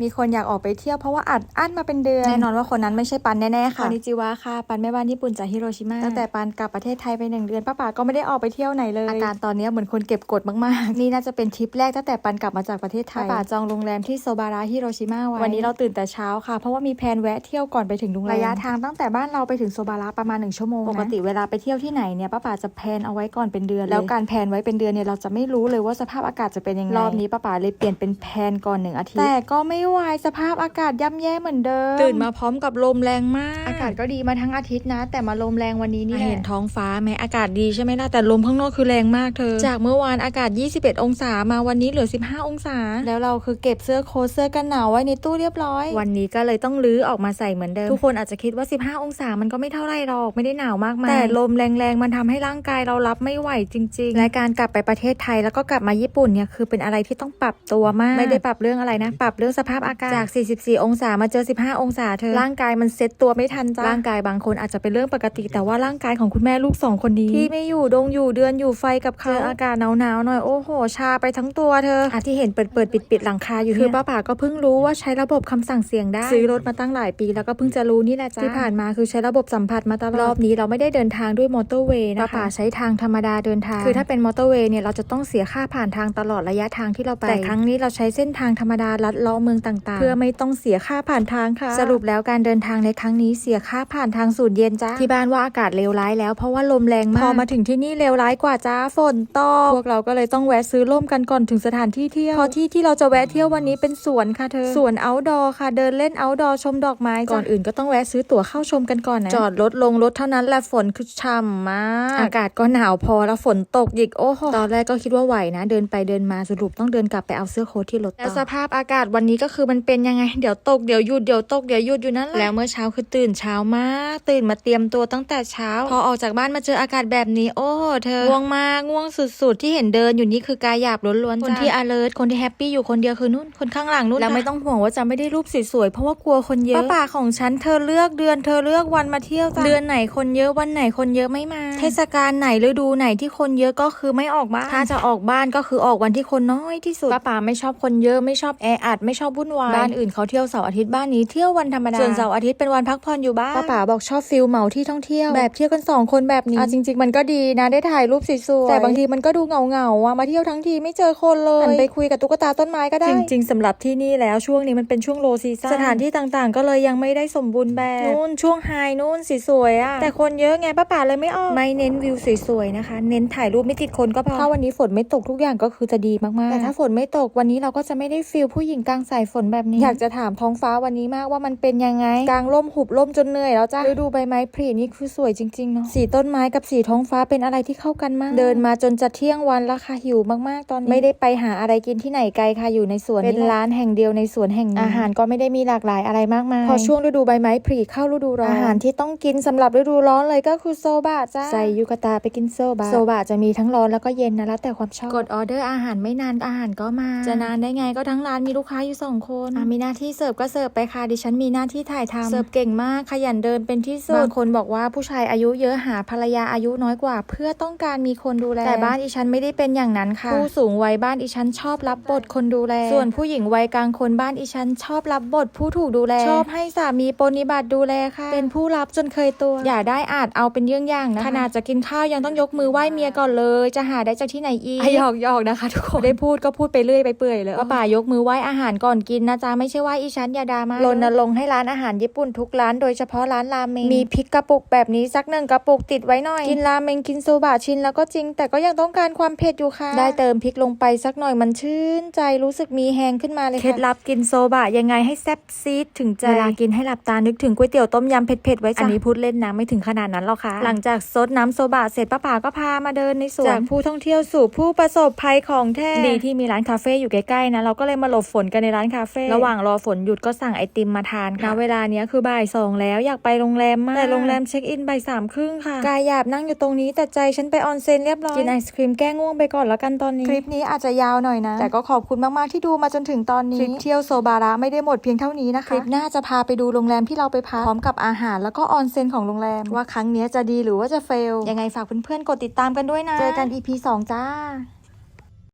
มีคนอยากออกไปเที่ยวเพราะว่าอัดอั้นมาเป็นเดือน แน่นอนว่าคนนั้นไม่ใช่ปันแน่ ๆ ค่ะคอนนิจิวะค่ะ ปันแม่บ้านญี่ปุ่นจากฮิโรชิมาตั้งแต่ปันกลับประเทศไทยไปหนึ่งเดือนป้าป๋าก็ไม่ได้ออกไปเที่ยวไหนเลยอาการตอนนี้เหมือนคนเก็บกดมากๆ นี่น่าจะเป็นทริปแรกตั้งแต่ปันกลับมาจากประเทศไทยป้าป๋าจองโรงแรมที่โซบาระฮิโรชิมาไว้วันนี้เราตื่นแต่เช้าค่ะ เพราะว่ามีแพลนแวะเที่ยวก่อนไปถึงโรงแรมระยะทางตั้งแต่บ้านเราไปถึงโซบาระประมาณหนึ่งชั่วโมงปกติเวลาไปเที่ยวที่ไหนเนี่ยป้าป๋าจะแพลนเอาไว้ก่อนเป็นเดือน แล้วการแพลนไว้เป็นเดือนเนี่ยเราจะไม่รู้เลยว่าสภาพอากาศจะเป็นยังไงรอบนี้ป้าป๋าเลยเปลี่ยนเป็นแพลนก่อนหนึ่งอาทิตย์แต่ก็ไม่ไหวสภาพอากาศย่ำแย่เหมือนเดิม ตื่นมาพร้อมกับลมแรงมาก อากาศก็ดีมาทั้งอาทิตย์นะ แต่มาลมแรงวันนี้นี่แหละเห็นท้องฟ้าไหมอากาศดีใช่ไหมล่ะแต่ลมข้างนอกคือแรงมากเธอ จากเมื่อวานอากาศ 21 องศามาวันนี้เหลือ 15 องศา แล้วเราคือเก็บเสื้อโค้ทเสื้อกันหนาวไว้ในตู้เรียบร้อย วันนี้ก็เลยต้องลื้อออกมาใส่เหมือนเดิม ทุกคนอาจจะคิดว่า 15 องศามันก็ไม่เท่าไรหรอกไม่ได้หนาวมากมายแต่ลมแรงๆมันทำให้ร่างกายเรารับไม่ไหวจริง ๆ และการกลับไปประเทศไทยแล้วก็กลับมาญี่ปุ่นเนี่ยคือเป็นอะไรที่ต้องปรับตัวมาก ไม่ได้ปรับเรื่องอะไรนะ ปรับเรื่องสภาพอากาศจาก 44 องศามาเจอ 15 องศาเธอร่างกายมันเซ็ตตัวไม่ทันจ้าร่างกายบางคนอาจจะเป็นเรื่องปกติ แต่ว่าร่างกายของคุณแม่ลูกสองคนนี้ ที่ไม่อยู่ดงอยู่เดือนอยู่ไฟกับเขาเจออากาศหนาวๆหน่อยโอ้โห ชาไปทั้งตัวเธออะที่เห็นเปิดเปิดปิดปิดๆหลังคาอยู่คือป้าป๋าก็เพิ่งรู้ว่าใช้ระบบคำสั่งเสียงได้ ซื้อรถมาตั้งหลายปีแล้วก็เพิ่งจะรู้นี่แหละจ้าที่ผ่านมาคือใช้ระบบสัมผัสมาตลอดรอบนี้เราไม่ได้เดินทางด้วยมอเตอร์เวย์นะคะป้าป๋าใช้ทางธรรมดาเดินทาง คือถ้าเป็นมอเตอร์เวย์เนี่ยเราจะต้องเสียค่าผ่านทางตลอดระยะทางที่เราไปแต่ครั้งนี้เราใช้เส้นทางธรรมดาลัดเลาะเมืองต่างๆ เพื่อไม่ต้องเสียค่าผ่านทางค่ะ สรุปแล้วการเดินทางในครั้งนี้เสียค่าผ่านทางสูตรเย็นจ้าที่บ้านว่าอากาศเลวร้ายแล้วเพราะว่าลมแรงมากพอมาถึงที่นี่เลวร้ายกว่าจ้าฝนตกพวกเราก็เลยต้องแวะซื้อร่มกันก่อนถึงสถานที่เที่ยวเพราะที่ที่เราจะแวะเที่ยววันนี้เป็นสวนค่ะเธอสวนเอาดอค่ะ เดินเล่นเอาดอชมดอกไม้ก่อนอื่นก็ต้องแวะซื้อตั๋วเข้าชมกันก่อนนะจอดรถลงรถเท่านั้นแหละฝนคือช่ำมากอากาศก็หนาวพอแล้วฝนตกอีกโอ้โหตอนแรกก็คิดว่าไหวนะ เดินไปเดินมาสรุปต้องเดินกลับไปเอาเสื้อโค้ทที่รถแล้วสภาพอากาศวันนี้ก็คือมันเป็นยังไง เดี๋ยวตกเดี๋ยวหยุดเดี๋ยวตกเดี๋ยวหยุดอยู่นั่นแหละแล้วเมื่อเช้าคือตื่นเช้ามากตื่นมาเตรียมตัวตั้งแต่เช้า พอออกจากบ้านมาเจออากาศแบบนี้ โอ้โหเธอง่วงมากง่วงสุดๆ ที่เห็นเดินอยู่นี่คือกายหยาบล้วนๆคนที่ alert คนที่แฮปปี้อยู่คนเดียวคือนุ่นคนข้างหลังนุ่นแล้วไม่ต้องห่วงว่าจะไม่ได้รูปสวยๆเพราะว่ากลัวคนเยอะป้าป่าของฉันเธอเลือกเดือนเธอเลือกวันมาเที่ยวจ้ะเดือนไหนคนเยอะวันไหนคนเยอะไม่มา เทศกาลไหนฤดูไหนที่คนเยอะก็คือไม่ออกบ้านถ้าจะออกบ้านก็คือออกวันที่คนน้อยที่สุดป้าป่าไม่ชอบคนเยอะไม่ชอบแออัดไม่ชอบวุ่นวายบ้านอื่นเขาเที่ยวเสาร์อาทิตย์บ้านนี้เที่ยววันธรรมดาส่วนเสาร์อาทิตย์เป็นวันพักผ่อนอยู่บ้านป้าป่าบอกชอบฟิลเหมาที่ท่องเที่ยวแบบเที่ยวกันสองคนแบบนี้อะจริง ๆ มันก็ดีนะได้ถ่ายรูปสวยๆแต่บางทีมันก็ดูเหงาเงาๆอะมาเที่ยวทั้งทีไม่เจอคนเลยหันไปคุยกับตุ๊กตาต้นไม้ก็ได้จริง ๆสำหรับที่นี่แล้วช่วงนี้มันเป็นช่วงโลซีซั่นสถานที่ต่างๆ ก็เลยยังไม่ได้สมบูรณ์แบบนู่นช่วงไฮนู่นสีสวยอะแต่คนเยอะไงป้าป่าเลยไม่ออกไม่เน้นวิวสวยๆนะคะ เน้นถ่ายรูปไม่ติดคนก็พอถ้าวันนี้ฝนไม่ตกทุกอย่างก็คือจะดีมากๆแต่ถ้าฝนไม่ตกวันนี้เราก็จะไม่ได้ฟิลผู้หญิงกลางสายฝนแบบนี้ อยากจะถามท้องฟ้าวันนี้มากว่ามันเป็นยังไง กลางร่มหุบร่มจนเหนื่อยแล้วจ้าฤดูใบไม้ผลินี่คือสวยจริงๆเนาะสีต้นไม้กับสีท้องฟ้าเป็นอะไรที่เข้ากันมาก เดินมาจนจะเที่ยงวันแล้วค่ะหิวมากๆตอนนี้ไม่ได้ไปหาอะไรกินที่ไหนไกลค่ะอยู่ในสวนเป็นร้านแห่งเดียวในสวนแห่งนี้อาหารก็ไม่ได้มีหลากหลายอะไรมากมายพอช่วงฤดูใบไม้ผลิเข้าฤดูร้อนอาหารที่ต้องกินสำหรับฤดูร้อนเลยก็คือโซบะจ้าใส่ยูกาตาไปกินโซบะโซบะจะมีทั้งร้อนแล้วก็เย็นนะแล้วแต่ความชอบกดออเดอร์อาหารไม่นานอาหารก็มา จะนานได้ไงก็ทั้งร้านมีลูกค้าอยู่สองคนอะมีหน้าที่เสิร์ฟก็เสิร์ฟไปค่ะดิฉันมีหน้าที่ถ่ายทำเสิร์ฟเก่งมากขยันเดินเป็นที่สุดบางคนบอกว่าผู้ชายอายุเยอะหาภรรยาอายุน้อยกว่า เพื่อต้องการมีคนดูแลแต่บ้านอีฉันไม่ได้เป็นอย่างนั้นค่ะ ผู้สูงวัยบ้านอีฉันชอบรับบทคนดูแล ส่วนผู้หญิงวัยกลางคนบ้านอีฉันชอบรับบทผู้ถูกดูแล ชอบให้สามีปฏิบัติดูแลค่ะ เป็นผู้รับจนเคยตัว อย่าได้อาจเอาเป็นเยี่ยงอย่างนะขนาดจะกินข้าวยังต้องยกมือไหว้เมียก่อนเลย จะหาได้จากที่ไหนอีกหยอกหยอกนะคะ ทุกคนได้พูดก็พูดไปเรื่อยไปเปื่อยเลยว่าป่ายกมือไหว้อาหารก่อนกินนะจ๊ะไม่ใช่ว่าอีฉันอย่าดราม่ารณรงค์ให้ร้านอาหารญี่ปุ่นทุกร้านโดยเฉพาะร้านราเมงมีพริกกระปุกแบบนี้สักหนึ่งกระปุกติดไว้หน่อย กินราเมงกินโซบะชินแล้วก็จริง แต่ก็ยังต้องการความเผ็ดอยู่ค่ะ ได้เติมพริกลงไปสักหน่อยมันชื่นใจรู้สึกมีแฮงขึ้นมาเลยค่ะเคล็ดลับกินโซบะยังไงให้แซ่บซีดถึงใจเวลากินให้หลับตานึกถึงก๋วยเตี๋ยวต้มยำเผ็ดๆไว้จ้ะอันนี้พูดเล่นนะไม่ถึงขนาดนั้นหรอกค่ะ หลังจากซดน้ำโซบะเสร็จป้าป๋าก็พามาเดินในสวนจากผู้ท่องเที่ยวสู่ผู้ประสบภัยของแท้ดีที่มีร้านคาเฟ่อยู่ใกล้ๆนะเราก็เลยมาหลบฝนกันในร้านคาเฟ่ระหว่างรอฝนหยุดก็สั่งไอติมมาทานค่ะณเวลาเนี้ยคือบ่ายสองแล้วอยากไปโรงแรมมากแต่โรงแรมเช็คอินบ่ายสามครึ่งค่ะกายหยาบนั่งอยู่ตรงนี้แต่ใจฉันไปออนเซ็นเรียบร้อยกินไอศครีมแก้ง่วงไปก่อนแล้วกันตอนนี้ คลิปนี้อาจจะยาวหน่อยนะ แต่ก็ขอบคุณมากๆที่ดูมาจนถึงตอนนี้คลิปเที่ยวโซบาระไม่ได้หมดเพียงเท่านี้นะคะคลิปหน้าจะพาไปดูโรงแรมที่เราไปพักพร้อมกับอาหารแล้วก็ออนเซ็นของโรงแรมว่าครั้งเนี้ยจะดีหรือว่าจะเฟลยังไงฝากเพื่อนๆกดติดตามกันด้วยนะเจอกัน EP 2จ้า